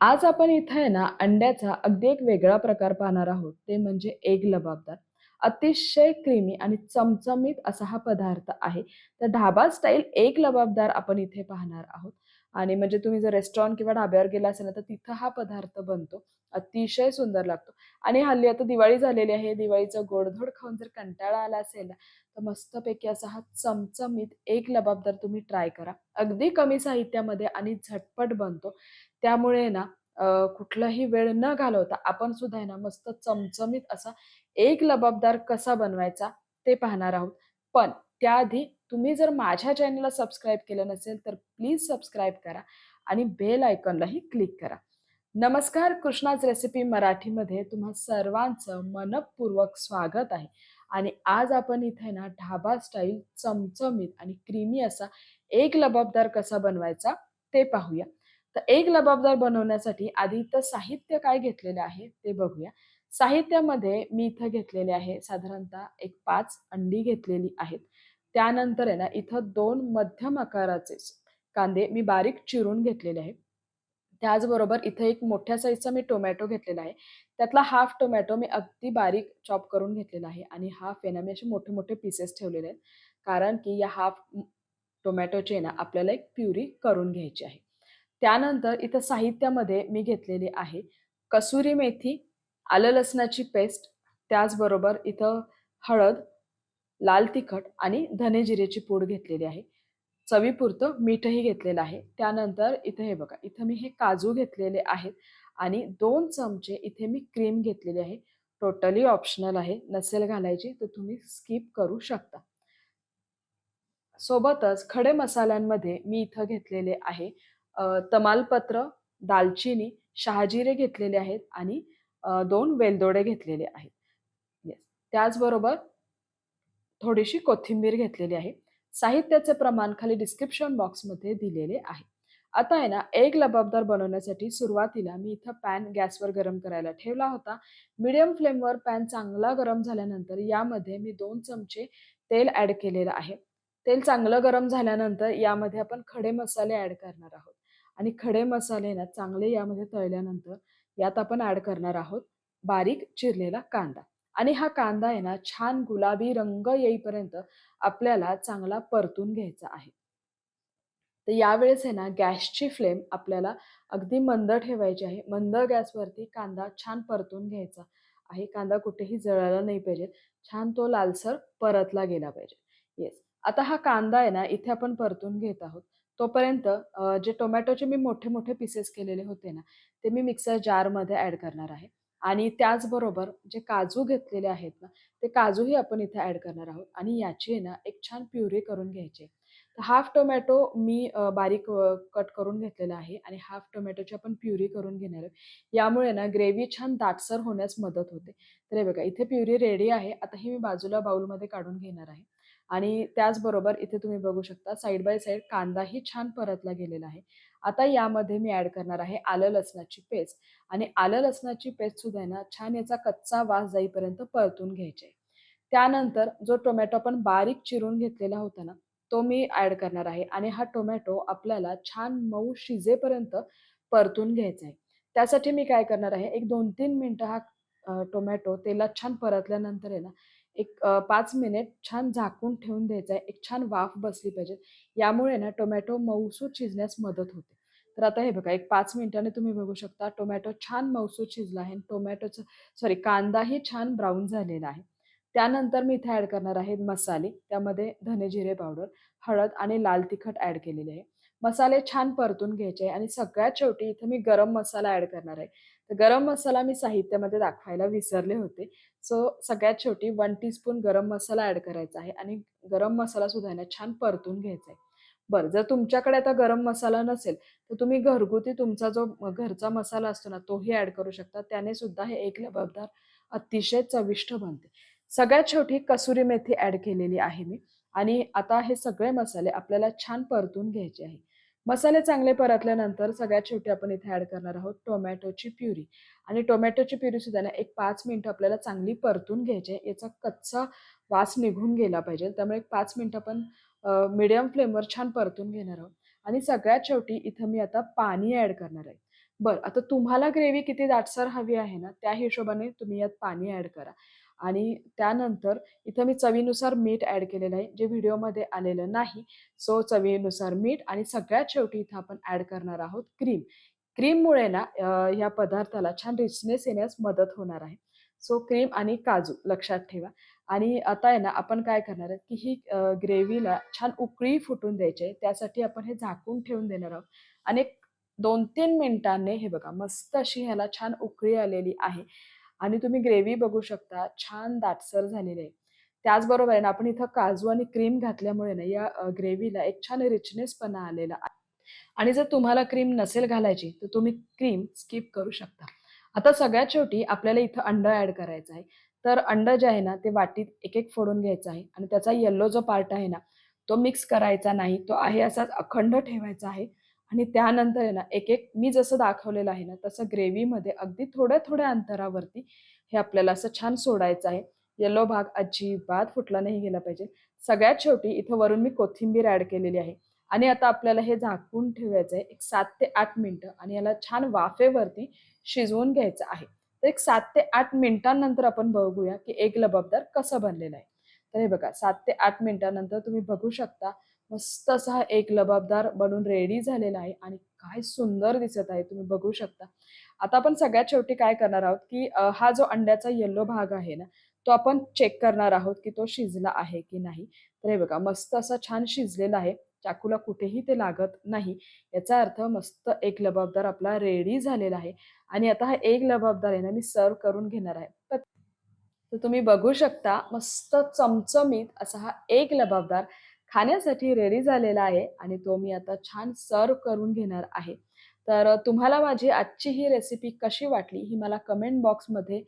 आज आपण इथं आहे ना अंड्याचा अगदी एक वेगळा प्रकार पाहणार आहोत. ते म्हणजे एग लबाबदार. अतिशय क्रीमी आणि चमचमीत असा हा पदार्थ आहे. तर ढाबा स्टाईल एग लबाबदार आपण इथे पाहणार आहोत. आणि म्हणजे तुम्ही जर रेस्टॉरंट किंवा ढाब्यावर गेला असेल ना तर तिथं हा पदार्थ बनतो. अतिशय सुंदर लागतो. आणि हल्ली आता दिवाळी झालेली आहे. दिवाळीचं गोडधोड खाऊन जर कंटाळा आला असेल ना तर मस्तपैकी असा हा चमचमीत एक लबाबदार तुम्ही ट्राय करा. अगदी कमी साहित्यामध्ये आणि झटपट बनतो. त्यामुळे ना कुठलाही वेळ न घालवता आपण सुद्धा आहे ना मस्त चमचमीत असा एक लबाबदार कसा बनवायचा ते पाहणार आहोत. पण त्याआधी तुम्ही जर माझ्या चॅनलला सबस्क्राईब केलं नसेल तर प्लीज सबस्क्राईब करा आणि बेल आयकॉनलाही क्लिक करा. नमस्कार कृष्णाज रेसिपी मराठीमध्ये तुम्हा सर्वांचं मनःपूर्वक स्वागत आहे आणि आज आपण इथे ना ढाबा स्टाईल चमचमीत आणि क्रीमी असा एक लबाबदार कसा बनवायचा ते पाहूया. तर एक लबाबदार बनवण्यासाठी आधी इथं साहित्य काय घेतलेलं आहे ते बघूया. साहित्यामध्ये मी इथं घेतलेले आहे साधारणतः एक पाच अंडी घेतलेली आहेत. त्यानंतर आहे ना इथं दोन मध्यम आकाराचे कांदे मी बारीक चिरून घेतलेले आहे त्याचबरोबर इथे एक मोठ्या साईजचा मी टोमॅटो घेतलेला आहे. त्यातला हाफ टोमॅटो मी अगदी बारीक चॉप करून घेतलेला आहे आणि हाफ आहे ना मी असे मोठे-मोठे पीसेस ठेवलेले आहेत. कारण की या हाफ टोमॅटोची आहे ना आपल्याला एक प्युरी करून घ्यायची आहे. त्यानंतर इथं साहित्यामध्ये मी घेतलेली आहे कसुरी मेथी, आलं लसणाची पेस्ट, त्याचबरोबर इथं हळद, लाल तिखट आणि धने जिरेची पूड घेतलेली आहे. चवीपुरतं मीठही घेतलेलं आहे. त्यानंतर इथे हे बघा, इथं मी हे काजू घेतलेले आहेत आणि दोन चमचे इथे मी क्रीम घेतलेली आहे. टोटली ऑप्शनल आहे. नसेल घालायची तर तुम्ही स्किप करू शकता. सोबतच खडे मसाल्यांमध्ये मी इथं घेतलेले आहे तमालपत्र, दालचिनी, शहाजिरे घेतलेले आहेत आणि दोन वेलदोडे घेतलेले आहेत. त्याचबरोबर थोडीशी कोथिंबीर घेतलेली आहे. साहित्याचे प्रमाण खाली डिस्क्रिप्शन बॉक्समध्ये दिलेले आहे. आता आहे ना, एक लबाबदार बनवण्यासाठी सुरुवातीला मी इथं पॅन गॅसवर गरम करायला ठेवला होता. मिडियम फ्लेमवर पॅन चांगला गरम झाल्यानंतर यामध्ये मी दोन चमचे तेल ॲड केलेलं आहे. तेल चांगलं गरम झाल्यानंतर यामध्ये आपण खडे मसाले ॲड करणार आहोत आणि खडे मसाले ना चांगले यामध्ये तळल्यानंतर यात आपण ॲड करणार आहोत बारीक चिरलेला कांदा आणि हा कांदा आहे ना छान गुलाबी रंग येईपर्यंत आपल्याला चांगला परतून घ्यायचा आहे. तर यावेळेस आहे ना गॅसची फ्लेम आपल्याला अगदी मंद ठेवायची आहे. मंद गॅसवरती कांदा छान परतून घ्यायचा आहे. कांदा कुठेही जळायला नाही पाहिजे. छान तो लालसर परतला गेला पाहिजे. येस. आता हा कांदा आहे ना इथे आपण परतून घेत आहोत. तोपर्यंत जे टोमॅटोचे मी मोठे-मोठे पीसेस केलेले होते ना, ते मी मिक्सर जारमध्ये ॲड करणार आहे आणि त्याचबरोबर जे काजू घेतलेले आहेत ना, ते काजूही आपण इथे ॲड करणार आहोत आणि याची आहे ना एक छान प्युरी करून घ्यायची आहे. तर हाफ टोमॅटो मी बारीक कट करून घेतलेला आहे आणि हाफ टोमॅटोची आपण प्युरी करून घेणार आहोत. यामुळे ना ग्रेव्ही छान दाटसर होण्यास मदत होते. तर हे बघा इथे प्युरी रेडी आहे. आता ही मी बाजूला बाउलमध्ये काढून घेणार आहे आणि त्याचबरोबर इथे तुम्ही बघू शकता साईड बाय साईड कांदाही छान परतला गेलेला आहे. आता यामध्ये मी ॲड करणार आहे आलं लसणाची पेस्ट आणि आलं लसणाची पेस्टसुद्धा आहे ना छान याचा कच्चा वास जाईपर्यंत परतून घ्यायची आहे. त्यानंतर जो टोमॅटो आपण बारीक चिरून घेतलेला होता ना, तो मी ॲड करणार आहे आणि हा टोमॅटो आपल्याला छान मऊ शिजेपर्यंत परतून घ्यायचा आहे. त्यासाठी मी काय करणार आहे, एक दोन तीन मिनटं हा टोमॅटो तेलात छान परतल्यानंतर आहे ना, एक पाच मिनिट छान झाकून ठेवून द्यायचा आहे. एक छान वाफ बसली पाहिजे. यामुळे ना टोमॅटो मऊसूत शिजण्यास मदत होते. तर आता हे बघा, एक पाच मिनिटांनी तुम्ही बघू शकता टोमॅटो छान मऊसूत शिजला आहे आणि टोमॅटोचं सॉरी कांदाही छान ब्राऊन झालेला आहे. त्यानंतर मी इथे ॲड करणार आहे मसाले. त्यामध्ये धने जिरे पावडर, हळद आणि लाल तिखट ॲड केलेले आहे. मसाले छान परतून घ्यायचे आहे आणि सगळ्यात शेवटी इथे मी गरम मसाला ॲड करणार आहे. तर गरम मसाला मी साहित्यामध्ये दाखवायला विसरले होते. सो सगळ्यात शेवटी वन टीस्पून गरम मसाला ॲड करायचा आहे आणि गरम मसाला सुद्धा ना छान परतून घ्यायचा आहे. बरं, जर तुमच्याकडे आता गरम मसाला नसेल, तर तुम्ही घरगुती तुमचा जो घरचा मसाला असतो ना, तोही ॲड करू शकता. त्याने सुद्धा हे एक लबाबदार अतिशय चविष्ट बनते. सगळ्यात शेवटी कसुरी मेथी ॲड केलेली आहे मी आणि आता हे सगळे मसाले आपल्याला छान परतून घ्यायचे आहे. मसाले चांगले परतल्यानंतर सगळ्यात शेवटी आपण इथे ॲड करणार आहोत टोमॅटोची प्युरी आणि टोमॅटोची प्युरीसुद्धा ना एक पाच मिनटं आपल्याला चांगली परतून घ्यायची आहे. याचा कच्चा वास निघून गेला पाहिजे. त्यामुळे एक पाच मिनटं आपण मिडियम फ्लेमवर छान परतून घेणार आहोत आणि सगळ्यात शेवटी इथं मी आता पाणी ॲड करणार आहे. बरं, आता तुम्हाला ग्रेव्ही किती दाटसर हवी आहे ना, त्या हिशोबाने तुम्ही यात पाणी ॲड करा आणि त्यानंतर इथं मी चवीनुसार मीठ ॲड केलेलं आहे, जे व्हिडिओमध्ये आलेलं नाही. सो चवीनुसार मीठ आणि सगळ्यात शेवटी इथं आपण ॲड करणार आहोत क्रीम. क्रीममुळे ना ह्या पदार्थाला छान रिचनेस येण्यास मदत होणार आहे. सो क्रीम आणि काजू लक्षात ठेवा आणि आता आहे ना, आपण काय करणार आहे, की ही ग्रेव्हीला छान उकळी फुटून द्यायची आहे. त्यासाठी आपण हे झाकून ठेवून देणार आहोत आणि एक 2-3 मिनिटांनी हे बघा मस्त अशी ह्याला छान उकळी आलेली आहे आणि तुम्ही ग्रेव्ही बघू शकता छान दाटसर झालेली आहे. त्याचबरोबर आहे ना, आपण इथं काजू आणि क्रीम घातल्यामुळे ना, या ग्रेव्हीला एक छान रिचनेसपणा आलेला आहे आणि जर तुम्हाला क्रीम नसेल घालायची, तर तुम्ही क्रीम स्किप करू शकता. आता सगळ्यात शेवटी आपल्याला इथं अंड ॲड करायचं आहे. तर अंड जे आहे ना, ते वाटीत एक-एक फोडून घ्यायचं आहे आणि त्याचा येल्लो जो पार्ट आहे ना, तो मिक्स करायचा नाही. तो आहे असाच अखंड ठेवायचा आहे आणि त्यानंतर आहे ना, एक-एक मी जसं दाखवलेलं आहे ना, तसं ग्रेव्हीमध्ये अगदी थोड्या-थोड्या अंतरावरती हे आपल्याला असं छान सोडायचं आहे. येलो भाग अजिबात फुटला नाही गेला पाहिजे. सगळ्यात शेवटी इथं वरून मी कोथिंबीर ॲड केलेली आहे आणि आता आपल्याला हे झाकून ठेवायचं आहे एक सात ते आठ मिनटं आणि याला छान वाफेवरती शिजवून घ्यायचं आहे. तर एक सात ते आठ मिनिटांनंतर आपण बघूया, की एक लबाबदार कसं बनलेलं आहे. तर हे बघा सात ते आठ मिनिटांनंतर तुम्ही बघू शकता मस्त असा हा लबाबदार बनून रेडी झालेला आहे आणि काय सुंदर दिसत आहे तुम्ही बघू शकता. आता आपण सगळ्यात शेवटी काय करणार आहोत, की हा जो अंड्याचा येल्लो भाग आहे ना, तो आपण चेक करणार आहोत, की तो शिजला आहे की नाही. तर हे बघा मस्त असा छान शिजलेला आहे. चाकूला कुठेही ते लागत नाही. याचा अर्थ मस्त एक लबाबदार आपला रेडी झालेला आहे आणि आता हा एक लबाबदार आहे ना, मी सर्व्ह करून घेणार आहे. तर तर तुम्ही बघू शकता मस्त चमचमीत असा हा एक लबाबदार खाण्यासाठी रेडी झालेला आहे आणि तो मी आता छान सर्व करून घेणार आहे. तर तुम्हाला माझी आजची ही रेसिपी कशी वाटली, ही मला कमेंट बॉक्समध्ये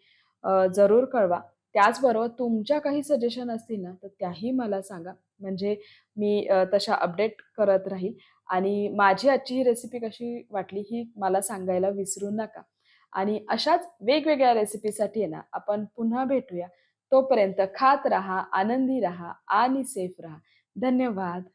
जरूर कळवा. त्याचबरोबर तुमच्या काही सजेशन असतील ना, तर त्याही मला सांगा. म्हणजे मी तशा अपडेट करत राहील आणि माझी आजची ही रेसिपी कशी वाटली, ही मला सांगायला विसरू नका. आणि अशाच वेगवेगळ्या रेसिपीसाठी आहे ना, आपण पुन्हा भेटूया. तोपर्यंत खात राहा, आनंदी राहा आणि सेफ राहा. धन्यवाद.